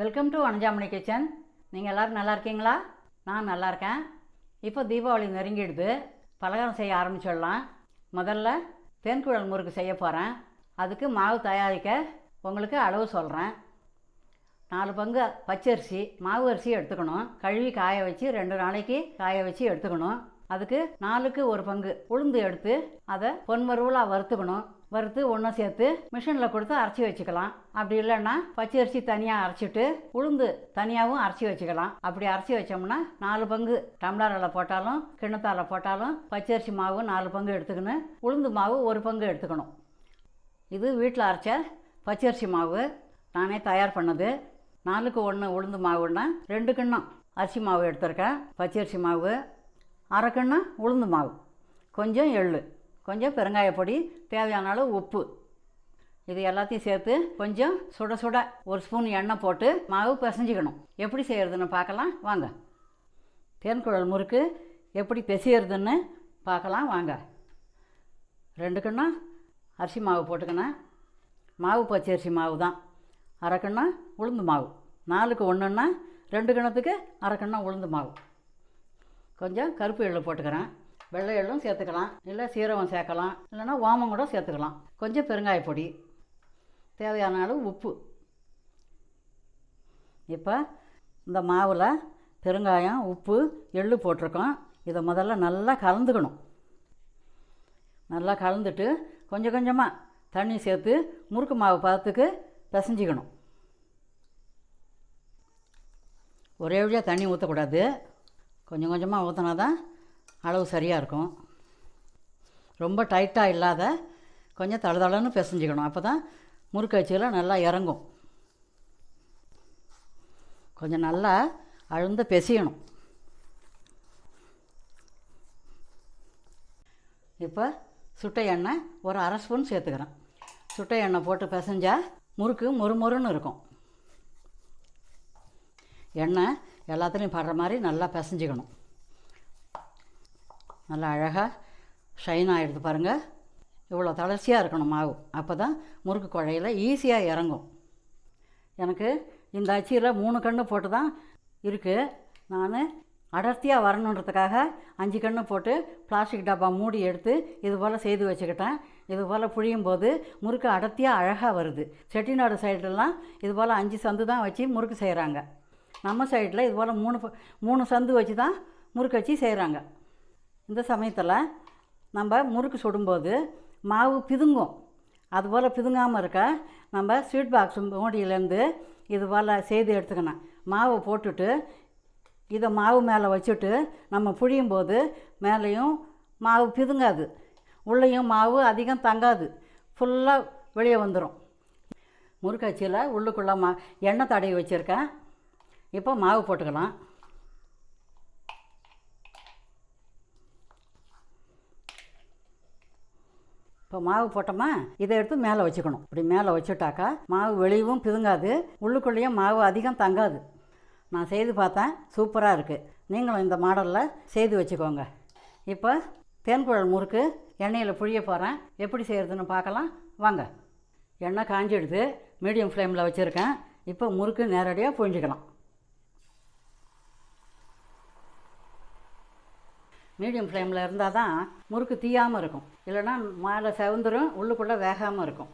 Welcome to அனஞ்சாமணி kitchen நீங்கள் எல்லோரும் நல்லா இருக்கீங்களா? நான் நல்லா இருக்கேன். இப்போ தீபாவளி நெருங்கிடுது. பலகாரம் செய்ய ஆரம்பிச்சிடலாம். முதல்ல தேன்குழல் முறுக்கு செய்ய போகிறேன் அதுக்கு மாவு தயாரிக்க உங்களுக்கு அளவு சொல்கிறேன் நாலு பங்கு பச்சரிசி மாவு அரிசி எடுத்துக்கணும். கழுவி காய வச்சு ரெண்டு நாளைக்கு காய வச்சு எடுத்துக்கணும். அதுக்கு நாலுக்கு ஒரு பங்கு உளுந்து எடுத்து அதை பொன்மருவலாக வறுத்துக்கணும். வறுத்து ஒன்றும் சேர்த்து மிஷினில் கொடுத்து அரைச்சி வச்சுக்கலாம். அப்படி இல்லைன்னா பச்சரிசி தனியாக அரைச்சிட்டு உளுந்து தனியாகவும் அரைச்சி வச்சுக்கலாம். அப்படி அரைச்சி வச்சோம்னா நாலு பங்கு டம்ளரில் போட்டாலும் கிண்ணத்தால் போட்டாலும் பச்சரிசி மாவு நாலு பங்கு எடுத்துக்கணும். உளுந்து மாவு ஒரு பங்கு எடுத்துக்கணும். இது வீட்டில் அரைச்ச பச்சரிசி மாவு நானே தயார் பண்ணது. நாலுக்கு ஒன்று உளுந்து மாவுன்னா ரெண்டு கிண்ணம் அரிசி மாவு எடுத்திருக்கேன். பச்சரிசி மாவு அரை கிண்ணம் உளுந்து மாவு. கொஞ்சம் எள்ளு. கொஞ்சம் பெருங்காய பொடி தேவையான அளவு உப்பு. இது எல்லாத்தையும் சேர்த்து கொஞ்சம் சுட சுட ஒரு ஸ்பூன் எண்ணெய் போட்டு மாவு பிசைஞ்சிக்கணும். எப்படி செய்கிறதுன்னு பார்க்கலாம் வாங்க. தேன்குழல் முறுக்கு எப்படி பிசையிறதுன்னு பார்க்கலாம் வாங்க. ரெண்டு கிண்ணம் அரிசி மாவு போட்டுக்கினேன் மாவு பச்சை அரிசி மாவு தான். அரை உளுந்து மாவு. நாலுக்கு ஒன்றுன்னா ரெண்டு கிணத்துக்கு அரை உளுந்து மாவு. கொஞ்சம் கருப்பு எள்ளு போட்டுக்கிறேன். வெள்ளை எள்ளும் சேர்த்துக்கலாம் இல்லை சீரகம் சேர்க்கலாம் இல்லைன்னா ஓமம் கூட சேர்த்துக்கலாம். கொஞ்சம் பெருங்காய பொடி தேவையான அளவு உப்பு. இப்போ இந்த மாவில் பெருங்காயம் உப்பு எள்ளு போட்டிருக்கோம். இதை முதல்ல நல்லா கலந்துக்கணும். நல்லா கலந்துட்டு கொஞ்சம் கொஞ்சமாக தண்ணி சேர்த்து முறுக்கு மாவு பதத்துக்கு பிசைஞ்சிக்கணும். ஒரே வழியாக தண்ணி ஊற்றக்கூடாது கொஞ்சம் கொஞ்சமாக ஊற்றினா தான் அளவு சரியாக இருக்கும். ரொம்ப டைட்டாக இல்லாத கொஞ்சம் தளதளன்னு பிசைஞ்சிக்கணும். அப்போ தான் முறுக்கு அச்சில் நல்லா இறங்கும். கொஞ்சம் நல்லா அழுந்த பிசையணும். இப்போ சுட்டை எண்ணெய் ஒரு அரை ஸ்பூன் சேர்த்துக்கிறேன். சுட்டை எண்ணெய் போட்டு பிசைஞ்சால் முறுக்கு மொறுமொறுன்னு இருக்கும். எண்ணெய் எல்லாத்துலேயும் படுற மாதிரி நல்லா பிசைஞ்சிக்கணும். நல்லா அழகாக ஷைன் ஆகிடுது பாருங்கள் இவ்வளோ தளர்ச்சியாக இருக்கணும் மாவு. அப்போ தான் முறுக்கு குழையில் ஈஸியாக இறங்கும். எனக்கு இந்த அச்சியில் மூணு கன்று போட்டு தான் இருக்குது நான் அடர்த்தியாக வரணுன்றதுக்காக அஞ்சு கன்று போட்டு பிளாஸ்டிக் டப்பா மூடி எடுத்து இது போல் செய்து வச்சுக்கிட்டேன். இது போல் புழியும் போது முறுக்கு அடர்த்தியாக அழகாக வருது. செட்டிநாடு சைடுலாம் இது போல் அஞ்சு சந்து தான் வச்சு முறுக்கு செய்கிறாங்க நம்ம சைடில் இது போல் மூணு மூணு சந்து வச்சு தான் முறுக்கு வச்சு செய்கிறாங்க இந்த சமயத்தில் நம்ம முறுக்கு சுடும்போது மாவு பிதுங்கும். அதுபோல் பிதுங்காமல் இருக்க நம்ம ஸ்வீட் பாக்ஸ் மூடியிலேருந்து இது போல் செய்து எடுத்துக்கணும். மாவை போட்டுட்டு இதை மாவு மேலே வச்சுட்டு நம்ம புழியும் போது மேலேயும் மாவு பிதுங்காது. உள்ளேயும் மாவு அதிகம் தங்காது. ஃபுல்லாக வெளியே வந்துடும் முறுக்கச்சியில் உள்ளுக்குள்ளே மா எண்ணெய் தடவி வச்சுருக்கேன். இப்போ மாவு போட்டுக்கலாம். இப்போ மாவு போட்டோமா? இதை எடுத்து மேலே வச்சுக்கணும். இப்படி மேலே வச்சுட்டாக்கா மாவு வெளியவும் பிதுங்காது உள்ளுக்குள்ளேயும் மாவு அதிகம் தங்காது. நான் செய்து பார்த்தேன். சூப்பராக இருக்குது நீங்களும் இந்த மாடலில் செய்து வச்சுக்கோங்க. இப்போ தேன்குழல் முறுக்கு எண்ணெயில் புழிய போகிறேன் எப்படி செய்கிறதுன்னு பார்க்கலாம். வாங்க. எண்ணெய் காஞ்சிடுது. மீடியம் ஃப்ளேமில் வச்சுருக்கேன். இப்போ முறுக்கு நேரடியாக புழிஞ்சிக்கலாம். மீடியம் ஃப்ளேமில் இருந்தால் தான் முறுக்கு தீயாமல் இருக்கும். இல்லைன்னா மேலே செவந்துரும் உள்ளுக்குள்ளே வேகாமல் இருக்கும்.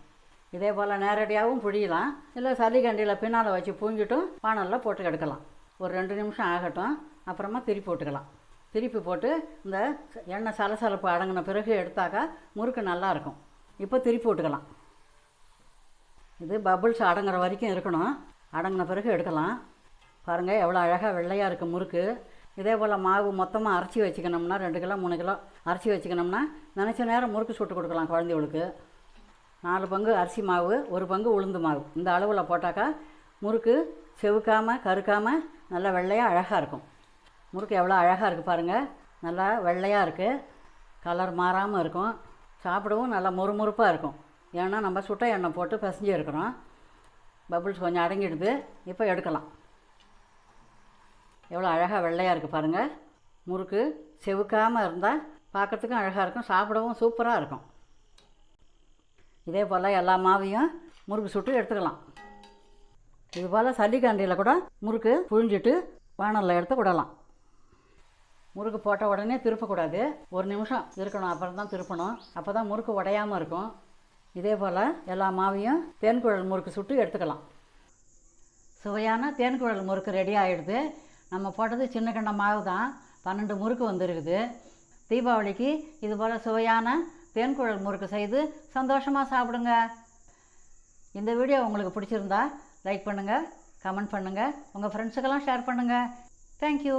இதே போல் நேரடியாகவும் புழியலாம். இல்லை சளிகண்டியில் பின்னால் வச்சு பூஞ்சிட்டும் பானலில் போட்டு எடுக்கலாம் ஒரு ரெண்டு நிமிஷம் ஆகட்டும் அப்புறமா திருப்பி போட்டுக்கலாம். திருப்பி போட்டு இந்த எண்ணெய் சலசலப்பு அடங்கின பிறகு எடுத்தாக்கா முறுக்கு நல்லா இருக்கும். இப்போ திருப்பி விட்டுக்கலாம் இது பபுள்ஸ் அடங்குற வரைக்கும் இருக்கணும். அடங்கின பிறகு எடுக்கலாம். பாருங்கள் எவ்வளோ அழகாக வெள்ளையாக இருக்குது முறுக்கு. இதே போல் மாவு மொத்தமாக அரைச்சி வச்சுக்கணும்னா ரெண்டு கிலோ மூணு கிலோ அரைச்சி வச்சுக்கணும்னா நினச்ச நேரம் முறுக்கு சுட்டு கொடுக்கலாம் குழந்தைகளுக்கு. நாலு பங்கு அரிசி மாவு ஒரு பங்கு உளுந்து மாவு. இந்த அளவில் போட்டாக்கா முறுக்கு செவுக்காமல் கருக்காமல் நல்லா வெள்ளையாக அழகாக இருக்கும். முறுக்கு எவ்வளோ அழகாக இருக்குது பாருங்கள் நல்லா வெள்ளையாக இருக்குது கலர் மாறாமல் இருக்கும். சாப்பிடவும் நல்லா முறுமுறுப்பாக இருக்கும். ஏன்னா நம்ம சுட்ட எண்ணெய் போட்டு பிசைஞ்சு இருக்கிறோம் பபுள்ஸ் கொஞ்சம் அடங்கிடுது. இப்போ எடுக்கலாம். எவ்வளோ அழகாக வெள்ளையாக இருக்குது பாருங்கள் முறுக்கு செவுக்காமல் இருந்தால் பார்க்கறதுக்கும் அழகாக இருக்கும் சாப்பிடவும் சூப்பராக இருக்கும். இதே போல் எல்லா மாவையும் முறுக்கு சுட்டு எடுத்துக்கலாம். இது போல் சல்லிக்காண்டியில் கூட முறுக்கு புழிஞ்சிட்டு வானலில் எடுத்து விடலாம். முறுக்கு போட்ட உடனே திருப்பக்கூடாது. ஒரு நிமிஷம் இருக்கணும் அப்புறம் தான் திருப்பணும். அப்போ தான் முறுக்கு உடையாமல் இருக்கும். இதே போல் எல்லா மாவையும் தேன்குழல் முறுக்கு சுட்டு எடுத்துக்கலாம். சுவையான தேன்குழல் முறுக்கு ரெடி ஆகிடுது நம்ம போட்டது சின்ன கிண்ண மாவு தான். பன்னெண்டு முறுக்கு வந்துருக்குது. தீபாவளிக்கு இதுபோல் சுவையான தேன்குழல் முறுக்கு செய்து சந்தோஷமாக சாப்பிடுங்க. இந்த வீடியோ உங்களுக்கு பிடிச்சிருந்தா லைக் பண்ணுங்கள் கமெண்ட் பண்ணுங்கள் உங்கள் ஃப்ரெண்ட்ஸுக்கெல்லாம் ஷேர் பண்ணுங்கள் தேங்க்யூ